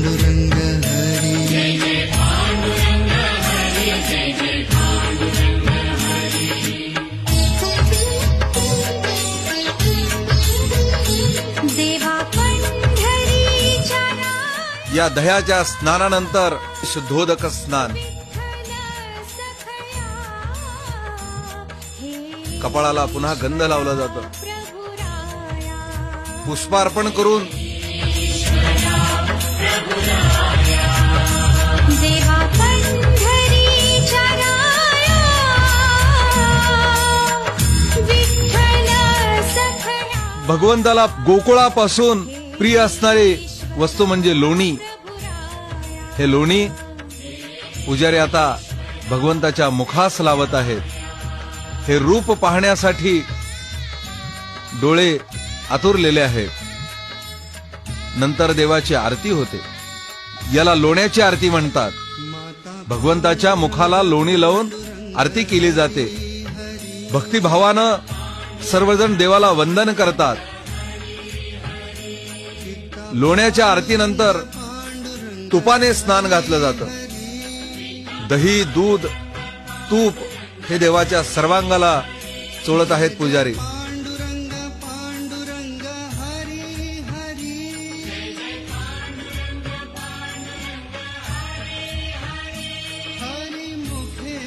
पांडुरंग हरी। या दह्याच्या स्नानानंतर शुद्धोदक स्नान. कपाळाला पुन्हा गंध लावला जातो. पुष्पार्पण करून भगवंताला गोकुळापासून प्रिय असणारी वस्तू म्हणजे लोणी. हे लोणी पुजारी आता भगवंताच्या मुखास लावत आहेत. हे रूप पाहण्यासाठी डोळे आतुरलेले आहेत. नंतर देवाची आरती होते. याला लोण्याची आरती म्हणतात. भगवंताच्या मुखाला लोणी लावून आरती केली जाते. भक्तिभावानं सर्वजण देवाला वंदन करतात. लोण्याच्या आरतीनंतर तुपाने स्नान घातलं जातं. दही दूध तूप हे देवाच्या सर्वांगाला चोळत आहेत पुजारी.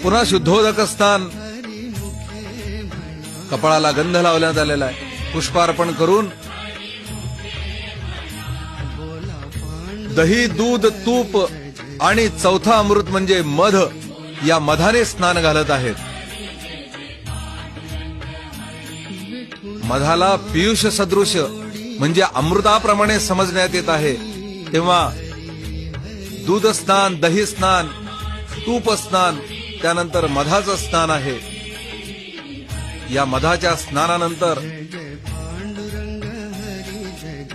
पुन्हा शुद्धोदक स्थान कपाळाला गंध लावण्यात आलेला आहे. पुष्पार्पण करून दही दूध तूप आणि चौथा अमृत म्हणजे मध या मधाने स्नान घालत आहेत. मधाला पियुष सदृश म्हणजे अमृताप्रमाणे समजण्यात येत आहे. तेव्हा दूध स्नान दही स्नान तूप स्नान त्यानंतर मधाचं स्नान आहे. या मधाच्या स्नानानंतर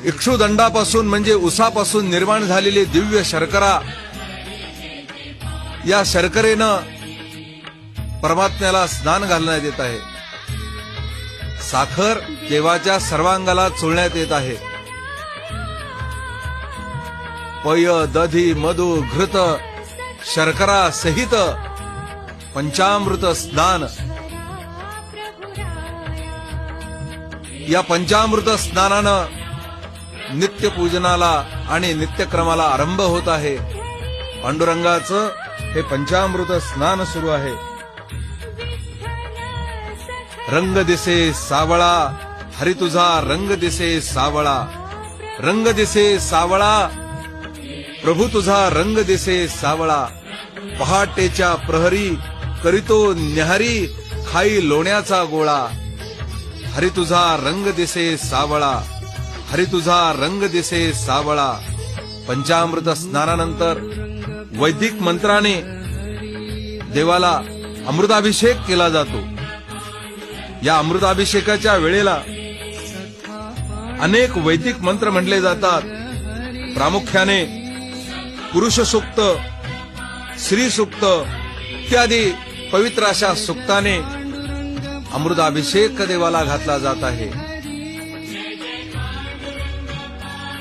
इक्षुदंडापासून म्हणजे उसापासून निर्माण झालेली दिव्य शर्करा या शर्करेनं परमात्म्याला स्नान घालण्यात येत आहे. साखर देवाच्या सर्वांगाला चोळण्यात येत आहे. पय दधी मधु घृत शर्करा सहित पंचामृत स्नान. या पंचामृत स्नानानं नित्य पूजनाला आणि नित्यक्रमाला आरंभ होत आहे. पांडुरंगाचं हे पंचामृत स्नान सुरू आहे. रंग दिसे सावळा हरी तुझा रंग दिसे सावळा. रंग दिसे सावळा प्रभू तुझा रंग दिसे सावळा. पहाटेच्या प्रहरी करीतो न्याहारी खाई लोण्याचा गोळा. हरी तुझा रंग दिसे सावळा. हरी तुझा रंग दिसे सावळा. पंचामृत स्नानानंतर वैदिक मंत्राने देवाला अमृताभिषेक केला जातो. या अमृताभिषेकाच्या वेळेला अनेक वैदिक मंत्र म्हटले जातात. प्रामुख्याने पुरुष सूक्त स्त्री सूक्त इत्यादी पवित्र अशा सुक्ताने अमृताभिषेक देवाला घातला जात आहे.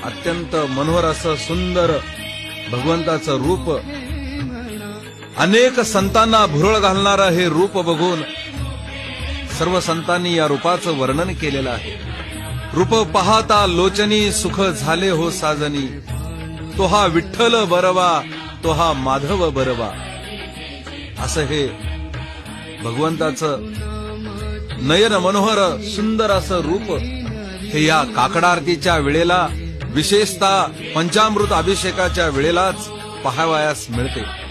अत्यंत मनोहर असं सुंदर भगवंताचं रूप. अनेक संतांना भुरळ घालणारं हे रूप बघून सर्व संतांनी या रूपाचं वर्णन केलेलं आहे. रूप पाहता लोचनी सुख झाले हो साजनी. तो हा विठ्ठल बरवा तो हा माधव बरवा. असं हे भगवंताचं नयन मनोहर सुंदर असं रूप हे या काकडा आरतीच्या वेळेला विशेषतः पंचामृत अभिषेकाच्या वेळेलाच पाहावयास मिळते.